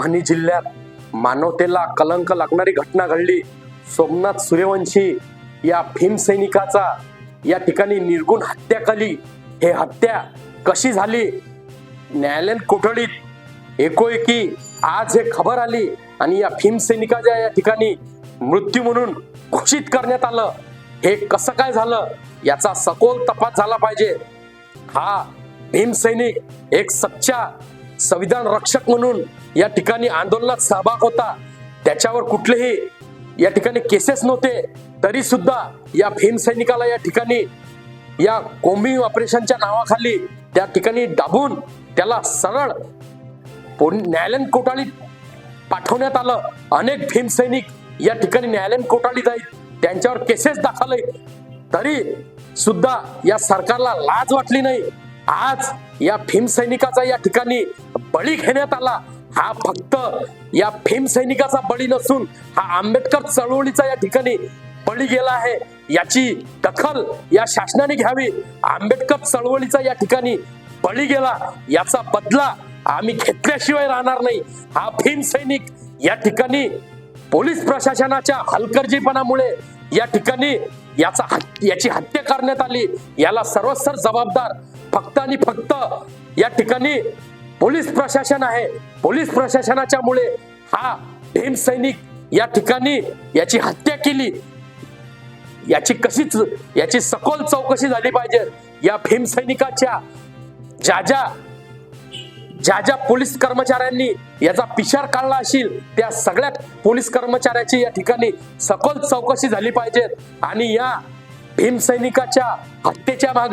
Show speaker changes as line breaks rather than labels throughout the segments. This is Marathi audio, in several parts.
परभणी जिल्ह्यात मानवतेला कलंक लागणारी घटना घडली. सोमनाथ सूर्यवंशी या भीमसैनिकाचा या ठिकाणी निर्गुण हत्या केली. हे हत्या कशी झाली? न्यायालयीन कोठडीत एकोएकी आज हे खबर आली आणि या भीमसैनिकाच्या या ठिकाणी मृत्यू म्हणून घोषित करण्यात आलं. हे कसं काय झालं? याचा सखोल तपास झाला पाहिजे. हा भीमसैनिक एक सच्चा संविधान रक्षक म्हणून या ठिकाणी आंदोलनात सहभाग होता. त्याच्यावर कुठलेही या ठिकाणी केसेस नव्हते. तरी सुद्धा या भीमसैनिकाला या ठिकाणी या कोम्बिंग ऑपरेशनच्या नावाखाली त्या ठिकाणी दाबून त्याला सरळ न्यायालयीन कोटाळीत पाठवण्यात आलं. अनेक भीमसैनिक या ठिकाणी न्यायालयीन कोटाळीत आहेत. त्यांच्यावर केसेस दाखल तरी सुद्धा या सरकारला लाज वाटली नाही. आज या भीमसैनिकाचा या ठिकाणी बळी घेण्यात आला. हा फक्त या भीमसैनिकाचा बळी नसून हा आंबेडकर चळवळीचा या ठिकाणी बळी गेला आहे. याची दखल या शासनाने घ्यावी. आंबेडकर चळवळीचा या ठिकाणी बळी गेला. याचा बदला आम्ही घेतल्याशिवाय राहणार नाही. हा भीम सैनिक या ठिकाणी पोलीस प्रशासनाच्या हलकर्जीपणामुळे या ठिकाणी याचा याची हत्या करण्यात आली. याला सर्वस्तर जबाबदार फक्त आणि फक्त या ठिकाणी पोलीस प्रशासन आहे. पोलीस प्रशासनाच्या मुळे हा भीम सैनिक या ठिकाणी याची हत्या केली. याची कशीच याची सखोल चौकशी झाली पाहिजे. या भीम सैनिकाच्या ज्या ज्या ज्या ज्या पोलीस कर्मचाऱ्यांनी याचा पिशार काढला असेल त्या सगळ्या पोलीस कर्मचाऱ्याची या ठिकाणी सखोल चौकशी झाली पाहिजे. आणि या भीमसैनिकाच्या हत्येच्या माग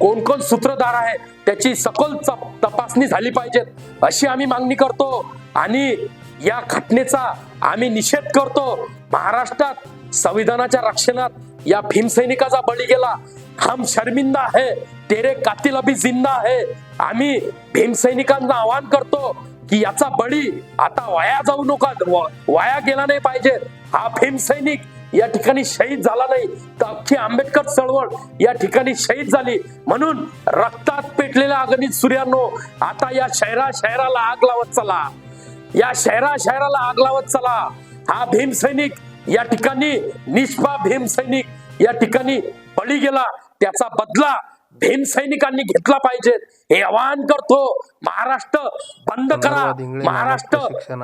कोण कोण सूत्रधार आहे त्याची सखोल च- तपासणी झाली पाहिजे अशी आम्ही मागणी करतो. आणि या घटनेचा आम्ही निषेध करतो. महाराष्ट्रात संविधानाच्या रक्षणात या भीमसैनिकाचा बळी गेला. हम शर्मिंदा है तेरे कातिल अभी जिंदा आहे आम्ही भीमसैनिकांना आवाहन करतो की याचा बळी आता वाया जाऊ नका वाया गेला नाही पाहिजे. हा भीमसैनिक या ठिकाणी शहीद झाला नाही तर अख्खी आंबेडकर चळवळ या ठिकाणी शहीद झाली. म्हणून रक्तात पेटलेल्या अगणित सूर्यानो आता या शहरा शहराला आग लावत चला. या शहरा शहराला आग लावत चला. हा भीमसैनिक या ठिकाणी निष्पा भीमसैनिक या ठिकाणी बळी गेला. त्याचा बदला भीमसैनिकांनी घेतला पाहिजे. हे आवाहन करतो महाराष्ट्र बंद करा. महाराष्ट्र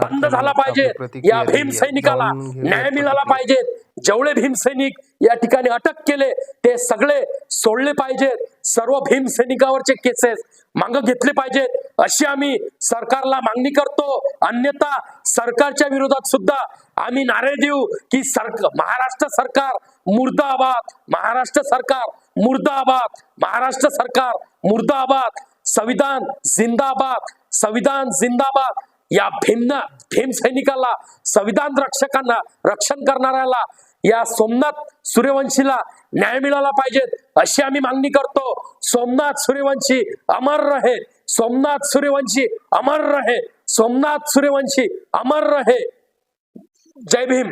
बंद झाला पाहिजे. या. भीमसैनिकाला न्याय मिळाला. पाहिजे. जेवढे भीमसैनिक या ठिकाणी अटक केले ते सगळे सोडले पाहिजेत. सर्व भीमसैनिकावरचे केसेस मागं घेतले पाहिजेत. अशी आम्ही सरकारला मागणी करतो. अन्यथा सरकारच्या विरोधात सुद्धा आम्ही नारे देऊ की सरकार महाराष्ट्र सरकार मुर्दाबाद महाराष्ट्र सरकार मुर्दाबाद महाराष्ट्र सरकार मुर्दाबाद. संविधान जिंदाबाद संविधान जिंदाबाद. या भिन्न भीम सैनिकाला संविधान रक्षकांना रक्षण करणाऱ्याला या सोमनाथ सूर्यवंशीला न्याय मिळाला पाहिजेत अशी आम्ही मागणी करतो. सोमनाथ सूर्यवंशी अमर रहे. सोमनाथ सूर्यवंशी अमर रहे. सोमनाथ सूर्यवंशी अमर रहे. जय भीम.